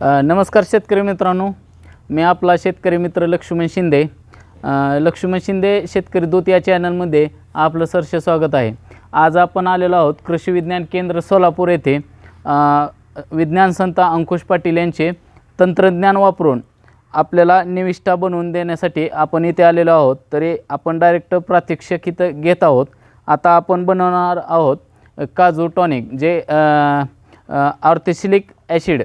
नमस्कार शेतकरी मित्रांनो. मी आपला शेतकरी मित्र लक्ष्मण शिंदे. लक्ष्मण शिंदे शेतकरी दूत या चॅनलमध्ये आपलं सरसे स्वागत आहे. आज आपण आलेलो आहोत कृषी विज्ञान केंद्र सोलापूर येथे. विज्ञान संत अंकुश पाटील यांचे तंत्रज्ञान वापरून आपल्याला निविष्ठा बनवून देण्यासाठी आपण इथे आलेलो आहोत. तरी आपण डायरेक्ट प्रात्यक्षिक इथं घेत आहोत. आता आपण बनवणार आहोत काजू टॉनिक जे आर्थेसिलिक ॲसिड.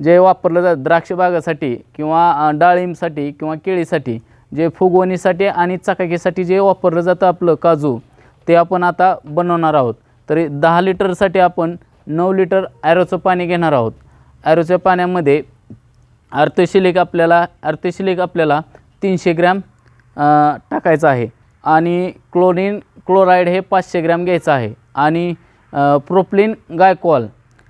जे वापरलं जातं द्राक्ष बागासाठी किंवा डाळिंबसाठी किंवा केळीसाठी जे फुगवणीसाठी आणि चकाकीसाठी जे वापरलं जातं आपलं काजू ते आपण आता बनवणार आहोत. तरी दहा लिटरसाठी आपण नऊ लिटर ॲरोचं पाणी घेणार आहोत. ॲरोच्या पाण्यामध्ये अर्थशिलिक आपल्याला अर्थशिलिक आपल्याला तीनशे ग्रॅम टाकायचं आहे. आणि क्लोरीन क्लोराईड हे पाचशे ग्रॅम घ्यायचं आहे. आणि प्रोप्लिन गायकॉल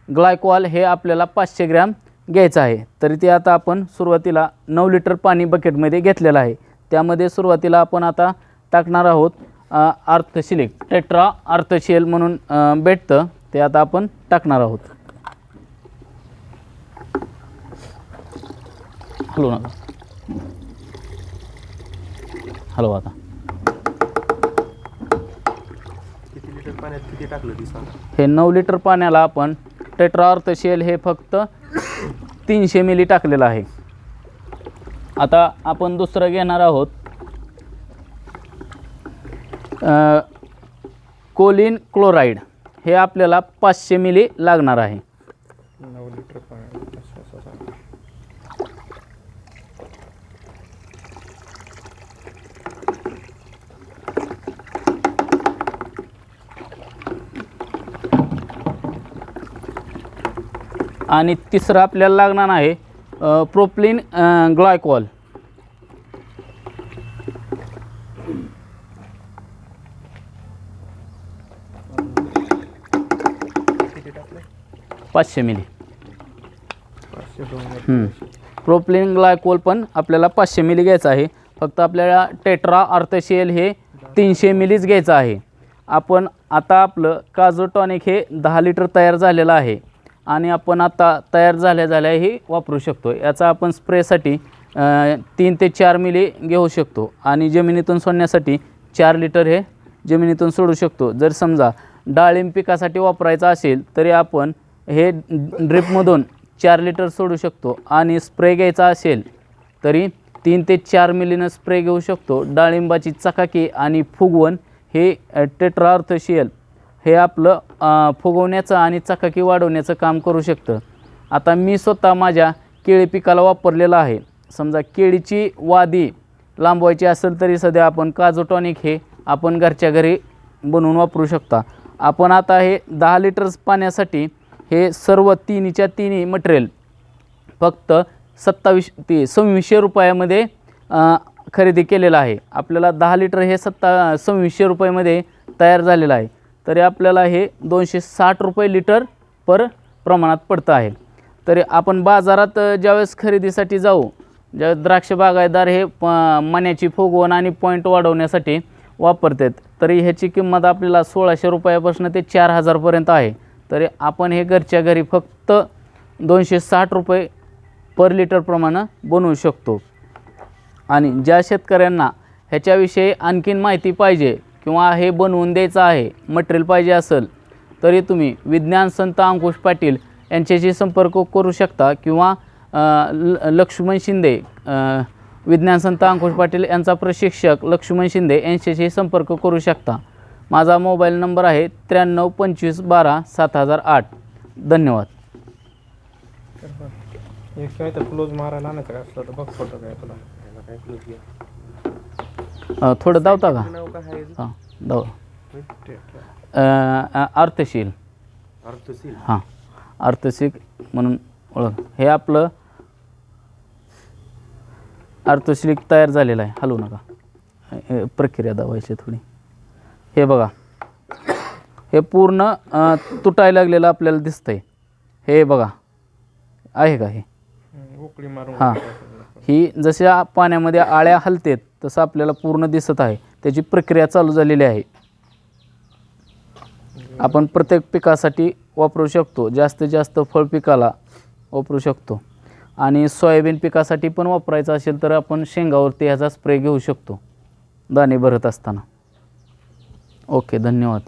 ग्लायकॉल हे आपल्याला पाचशे ग्रॅम घ्यायचं आहे. तरी ते आता आपण सुरुवातीला नऊ लिटर पाणी बकेटमध्ये घेतलेलं आहे. त्यामध्ये सुरुवातीला आपण आता टाकणार आहोत अ, अर्थशिलिक टेट्रा अर्थशेल म्हणून भेटतं ते आता आपण टाकणार आहोत. हलवू नका हलवा आता. किती लिटर पाण्यात किती टाकलं हे नऊ लिटर पाण्याला आपण टेट्रा अर्थशेल हे फक्त तीनशे मिली टाकलेलं आहे. आता आपण दुसरं घेणार आहोत. Choline chloride. हे आपल्याला पाचशे मिली लागणार आहे नऊ लिटर पाण्यात असं असं सांगा आणि तिसरं आपल्याला लागणार आहे प्रोप्लिन ग्लायकॉल पाचशे मिली. प्रोप्लिन ग्लायकोल पण आपल्याला पाचशे मिली घ्यायचं आहे. फक्त आपल्याला टेट्रा अर्थशेल हे तीनशे मिलीच घ्यायचं आहे. आपण आता आपलं काजू टॉनिक हे दहा लिटर तयार झालेलं आहे. आणि आपण आता तयार झाल्या झाल्या हे वापरू शकतो. याचा आपण स्प्रेसाठी तीन ते चार मिली घेऊ शकतो. आणि जमिनीतून सोडण्यासाठी चार लिटर हे जमिनीतून सोडू शकतो. जर समजा डाळिंब पिकासाठी वापरायचं असेल तरी आपण हे ड्रिपमधून चार लिटर सोडू शकतो. आणि स्प्रे घ्यायचा असेल तरी तीन ते चार मिलीनं स्प्रे घेऊ शकतो. डाळिंबाची चकाकी आणि फुगवण हे टेट्रार्थशियल हे आपलं फुगवण्याचं आणि चकाकी वाढवण्याचं काम करू शकतं. आता मी स्वतः माझ्या केळी पिकाला वापरलेलं आहे. समजा केळीची वादी लांबवायची असेल तरी सध्या आपण काजू टॉनिक हे आपण घरच्या घरी बनवून वापरू शकता. आपण आता हे दहा लिटर्स पाण्यासाठी हे सर्व तिन्हीच्या तिन्ही मटेरियल फक्त सत्तावीस ते सव्वीसशे रुपयामध्ये खरेदी केलेलं आहे. आपल्याला दहा लिटर हे सत्ता सव्वीसशे रुपयामध्ये तयार झालेलं आहे. तरी आपल्याला हे दोनशे साठ रुपये लिटर पर प्रमाणात पडतं आहे. तरी आपण बाजारात ज्यावेळेस खरेदीसाठी जाऊ ज्या द्राक्ष बागायतदार हे प मण्याची फुगवण आणि पॉईंट वाढवण्यासाठी वापरतात तरी ह्याची किंमत आपल्याला सोळाशे रुपयापासून ते चार हजारपर्यंत आहे. तरी आपण हे घरच्या घरी फक्त दोनशे साठ रुपये पर लिटर प्रमाणे बनवू शकतो. आणि ज्या शेतकऱ्यांना ह्याच्याविषयी आणखीन माहिती पाहिजे किंवा हे बनवून द्यायचं आहे मटेरियल पाहिजे असेल तरी तुम्ही विज्ञान संत अंकुश पाटील यांच्याशी संपर्क करू शकता किंवा ल लक्ष्मण शिंदे विज्ञान संत अंकुश पाटील यांचा प्रशिक्षक लक्ष्मण शिंदे यांच्याशी संपर्क करू शकता. माझा मोबाईल नंबर आहे त्र्याण्णव पंचवीस बारा सात हजार आठ. धन्यवाद. एक काय तर क्लोज मारायला नाही काय असलं तर बघ फोटो काय तुला काय क्लोज घ्या अ, थोडं धावता का? नाव काय आहे हां धाव अ, अर्थशील अर्थशील हां अर्थशिक म्हणून ओळख. हे आपलं अर्थशिलिक तयार झालेलं आहे. हलवू नका. हे प्रक्रिया दावायची थोडी. हे बघा. हे पूर्ण अ, तुटायला लागलेलं आपल्याला दिसतंय. हे बघा. आहे का हे? उकळी मारून हां. ही जशा पाण्यामध्ये आळ्या हलतेत तसं आपल्याला पूर्ण दिसत आहे. त्याची प्रक्रिया चालू झालेली आहे. आपण प्रत्येक पिकासाठी वापरू शकतो. जास्तीत जास्त फळ पिकाला वापरू शकतो. आणि सोयाबीन पिकासाठी पण वापरायचं असेल तर आपण शेंगावरती ह्याचा स्प्रे घेऊ शकतो. दाणे भरत असताना. ओके धन्यवाद.